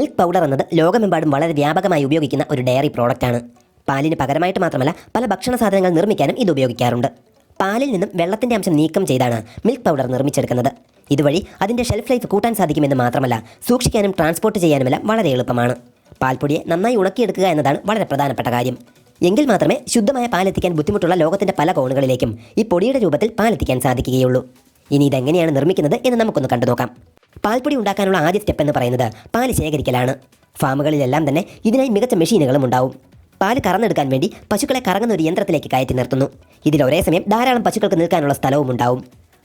Milk powder എന്നത് ലോകമെമ്പാടും വളരെ വ്യാപകമായി ഉപയോഗിക്കുന്ന ഒരു ഡയറി പ്രോഡക്റ്റാണ്. പാലിന് പകരമായിട്ട് മാത്രമല്ല പല ഭക്ഷണ സാധനങ്ങൾ നിർമ്മിക്കാനും ഇത് ഉപയോഗിക്കാറുണ്ട്. പാലിൽ നിന്നും വെള്ളത്തിന്റെ അംശം നീക്കം ചെയ്താണ് മിൽക്ക് പൗഡർ നിർമ്മിച്ചെടുക്കുന്നത്. ഇതുവഴി അതിന്റെ ഷെൽഫ് ലൈഫ് കൂട്ടാൻ സാധിക്കുമെന്ന് മാത്രമല്ല സൂക്ഷിക്കാനും ട്രാൻസ്പോർട്ട് ചെയ്യാനുമെല്ലാം വളരെ എളുപ്പമാണ്. പാൽപ്പൊടിയെ നന്നായി ഉണക്കിയെടുക്കുക എന്നതാണ് വളരെ പ്രധാനപ്പെട്ട കാര്യം. എങ്കിൽ മാത്രമേ ശുദ്ധമായ പാലെത്തിക്കാൻ ബുദ്ധിമുട്ടുള്ള ലോകത്തിന്റെ പല കോണുകളിലേക്കും ഈ പൊടിയുടെ രൂപത്തിൽ പാലെത്തിക്കാൻ സാധിക്കുകയുള്ളൂ. ഇനി ഇതെങ്ങനെയാണ് നിർമ്മിക്കുന്നത് എന്ന് നമുക്കൊന്ന് കണ്ടു നോക്കാം പാൽപ്പൊടി ഉണ്ടാക്കാനുള്ള ആദ്യ സ്റ്റെപ്പ് എന്ന് പറയുന്നത് പാൽ ശേഖരിക്കലാണ്. ഫാമുകളിലെല്ലാം തന്നെ ഇതിനായി മികച്ച മെഷീനുകളും ഉണ്ടാവും. പാൽ കറന്നെടുക്കാൻ വേണ്ടി പശുക്കളെ കറങ്ങുന്ന ഒരു യന്ത്രത്തിലേക്ക് കയറ്റി നിർത്തുന്നു. ഇതിൽ ഒരേ സമയം ധാരാളം പശുക്കൾക്ക് നിൽക്കാനുള്ള സ്ഥലവും ഉണ്ടാവും.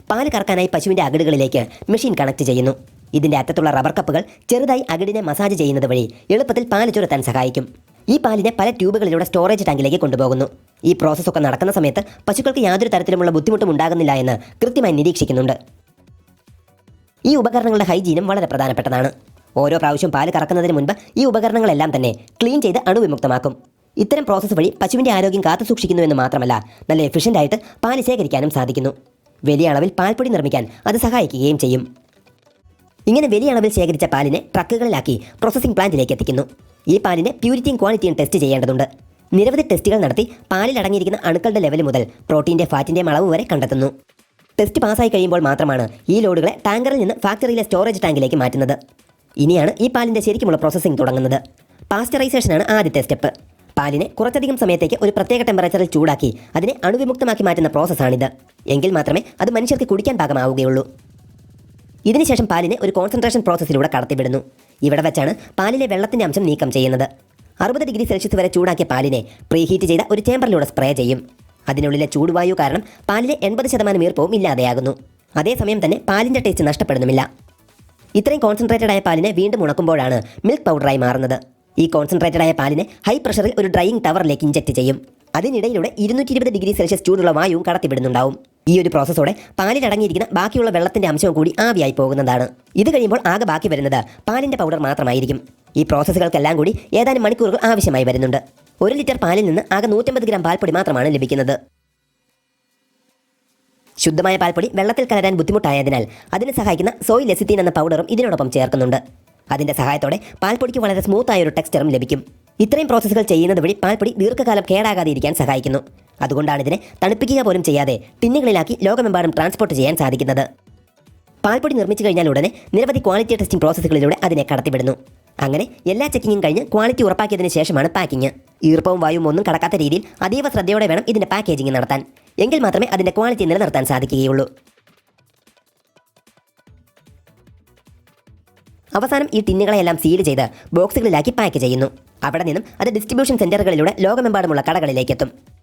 പാൽ കറക്കാനായി പശുവിന്റെ അകിടുകളിലേക്ക് മെഷീൻ കണക്ട് ചെയ്യുന്നു. ഇതിന്റെ അറ്റത്തുള്ള റബ്ബർ കപ്പുകൾ ചെറുതായി അകിടിനെ മസാജ് ചെയ്യുന്നത് വഴി എളുപ്പത്തിൽ പാൽ ചുരത്താൻ സഹായിക്കും. ഈ പാലിനെ പല ട്യൂബുകളിലൂടെ സ്റ്റോറേജ് ടാങ്കിലേക്ക് കൊണ്ടുപോകുന്നു. ഈ പ്രോസസ്സൊക്കെ നടക്കുന്ന സമയത്ത് പശുക്കൾക്ക് യാതൊരു തരത്തിലുമുള്ള ബുദ്ധിമുട്ടും ഉണ്ടാകുന്നില്ല എന്ന് കൃത്യമായി നിരീക്ഷിക്കുന്നുണ്ട്. ഈ ഉപകരണങ്ങളുടെ ഹൈജീനും വളരെ പ്രധാനപ്പെട്ടതാണ്. ഓരോ പ്രാവശ്യം പാൽ കറക്കുന്നതിന് മുൻപ് ഈ ഉപകരണങ്ങളെല്ലാം തന്നെ ക്ലീൻ ചെയ്ത് അണുവിമുക്തമാക്കും. ഇത്തരം പ്രോസസ്സ് വഴി പശുവിന്റെ ആരോഗ്യം കാത്തു സൂക്ഷിക്കുന്നു എന്ന് മാത്രമല്ല നല്ല എഫിഷ്യന്റ് ആയിട്ട് പാൽ ശേഖരിക്കാനും സാധിക്കുന്നു. വലിയ അളവിൽ പാൽപ്പൊടി നിർമ്മിക്കാൻ അത് സഹായിക്കുകയും ചെയ്യും. ഇങ്ങനെ വലിയ അളവിൽ ശേഖരിച്ച പാലിനെ ട്രക്കുകളിലാക്കി പ്രോസസ്സിംഗ് പ്ലാന്റിലേക്ക് എത്തിക്കുന്നു. ഈ പാലിന്റെ പ്യൂരിറ്റിയും ക്വാളിറ്റിയും ടെസ്റ്റ് ചെയ്യേണ്ടതുണ്ട്. നിരവധി ടെസ്റ്റുകൾ നടത്തി പാലിൽ അടങ്ങിയിരിക്കുന്ന അണുക്കളുടെ ലെവൽ മുതൽ പ്രോട്ടീന്റെ ഫാറ്റിന്റെ അളവ് വരെ കണ്ടെത്തുന്നു. ടെസ്റ്റ് പാസ്സായി കഴിയുമ്പോൾ മാത്രമാണ് ഈ ലോഡുകളെ ടാങ്കറിൽ നിന്ന് ഫാക്ടറിയിലെ സ്റ്റോറേജ് ടാങ്കിലേക്ക് മാറ്റുന്നത്. ഇനിയാണ് ഈ പാലിന്റെ ശരിക്കുമുള്ള പ്രോസസ്സിംഗ് തുടങ്ങുന്നത്. പാസ്ചറൈസേഷനാണ് ആദ്യത്തെ സ്റ്റെപ്പ്. പാലിനെ കുറച്ചധികം സമയത്തേക്ക് ഒരു പ്രത്യേക ടെമ്പറേച്ചറിൽ ചൂടാക്കി അതിനെ അണുവിമുക്തമാക്കി മാറ്റുന്ന പ്രോസസ്സാണിത്. എങ്കിൽ മാത്രമേ അത് മനുഷ്യർക്ക് കുടിക്കാൻ പാകമാവുകയുള്ളൂ. ഇതിനുശേഷം പാലിനെ ഒരു കോൺസെൻട്രേഷൻ പ്രോസസ്സിലൂടെ കടത്തിവിടുന്നു. ഇവിടെ വെച്ചാണ് പാലിലെ വെള്ളത്തിന്റെ അംശം നീക്കം ചെയ്യുന്നത്. അറുപത് ഡിഗ്രി സെൽഷ്യസ് വരെ ചൂടാക്കിയ പാലിനെ പ്രീഹീറ്റ് ചെയ്ത ഒരു ചേമ്പറിലൂടെ സ്പ്രേ ചെയ്യും. അതിനുള്ളിലെ ചൂടുവായു കാരണം പാലിലെ എൺപത് ശതമാനം ഈർപ്പവും ഇല്ലാതെയാകുന്നു. അതേസമയം തന്നെ പാലിന്റെ ടേസ്റ്റ് നഷ്ടപ്പെടുന്നുമില്ല. ഇത്രയും കോൺസെൻട്രേറ്റഡ് ആയ പാലിനെ വീണ്ടും ഉണക്കുമ്പോഴാണ് മിൽക്ക് പൗഡറായി മാറുന്നത്. ഈ കോൺസെൻട്രേറ്റഡ് ആയ പാലിനെ ഹൈ പ്രഷറിൽ ഒരു ഡ്രൈയിങ് ടവറിലേക്ക് ഇഞ്ചക്ട് ചെയ്യും. അതിനിടയിലൂടെ ഇരുന്നൂറ്റി ഇരുപത് ഡിഗ്രി സെൽഷ്യസ് ചൂടുള്ള വായുവും കടത്തിവിടുന്നുണ്ടാവും. ഈ ഒരു പ്രോസസ്സോടെ പാലിൽ അടങ്ങിയിരിക്കുന്ന ബാക്കിയുള്ള വെള്ളത്തിന്റെ അംശവും കൂടി ആവിയായി പോകുന്നതാണ്. ഇത് കഴിയുമ്പോൾ ആകെ ബാക്കി വരുന്നത് പാലിന്റെ പൗഡർ മാത്രമായിരിക്കും. ഈ പ്രോസസ്സുകൾക്കെല്ലാം കൂടി ഏതാനും മണിക്കൂറുകൾ ആവശ്യമായി വരുന്നുണ്ട്. ഒരു ലിറ്റർ പാലിൽ നിന്ന് ആകെ നൂറ്റമ്പത് ഗ്രാം പാൽപ്പൊടി മാത്രമാണ് ലഭിക്കുന്നത്. ശുദ്ധമായ പാൽപ്പൊടി വെള്ളത്തിൽ കലരാൻ ബുദ്ധിമുട്ടായതിനാൽ അതിന് സഹായിക്കുന്ന സോയ് ലെസിത്തീൻ എന്ന പൗഡറും ഇതിനോടൊപ്പം ചേർക്കുന്നുണ്ട്. അതിന്റെ സഹായത്തോടെ പാൽപ്പൊടിക്ക് വളരെ സ്മൂത്തായ ഒരു ടെക്സ്ചറും ലഭിക്കും. ഇത്രയും പ്രോസസ്സുകൾ ചെയ്യുന്നത് വഴി പാൽപ്പൊടി ദീർഘകാലം കേടാകാതെ ഇരിക്കാൻ സഹായിക്കുന്നു. അതുകൊണ്ടാണ് ഇതിനെ തണുപ്പിക്കുക പോലും ചെയ്യാതെ ടിന്നുകളിലാക്കി ലോകമെമ്പാടും ട്രാൻസ്പോർട്ട് ചെയ്യാൻ സാധിക്കുന്നത്. പാൽപ്പൊടി നിർമ്മിച്ചു കഴിഞ്ഞാൽ ഉടനെ നിരവധി ക്വാളിറ്റി ടെസ്റ്റിംഗ് പ്രോസസ്സുകളിലൂടെ അതിനെ കടത്തിവിടുന്നു. അങ്ങനെ എല്ലാ ചെക്കിങ്ങും കഴിഞ്ഞ് ക്വാളിറ്റി ഉറപ്പാക്കിയതിനു ശേഷമാണ് പാക്കിംഗ് ഈർപ്പവും വായും ഒന്നും കടക്കാത്ത രീതിയിൽ അതീവ ശ്രദ്ധയോടെ വേണം ഇതിന്റെ പാക്കേജിംഗ് നടത്താൻ. എങ്കിൽ മാത്രമേ അതിന്റെ ക്വാളിറ്റി നിലനിർത്താൻ സാധിക്കുകയുള്ളൂ. അവസാനം ഈ ടിന്നുകളെല്ലാം സീൽ ചെയ്ത് ബോക്സുകളിലാക്കി പാക്ക് ചെയ്യുന്നു. അവിടെ നിന്നും അത് ഡിസ്ട്രിബ്യൂഷൻ സെന്ററുകളിലൂടെ ലോകമെമ്പാടുമുള്ള കടകളിലേക്ക് എത്തും.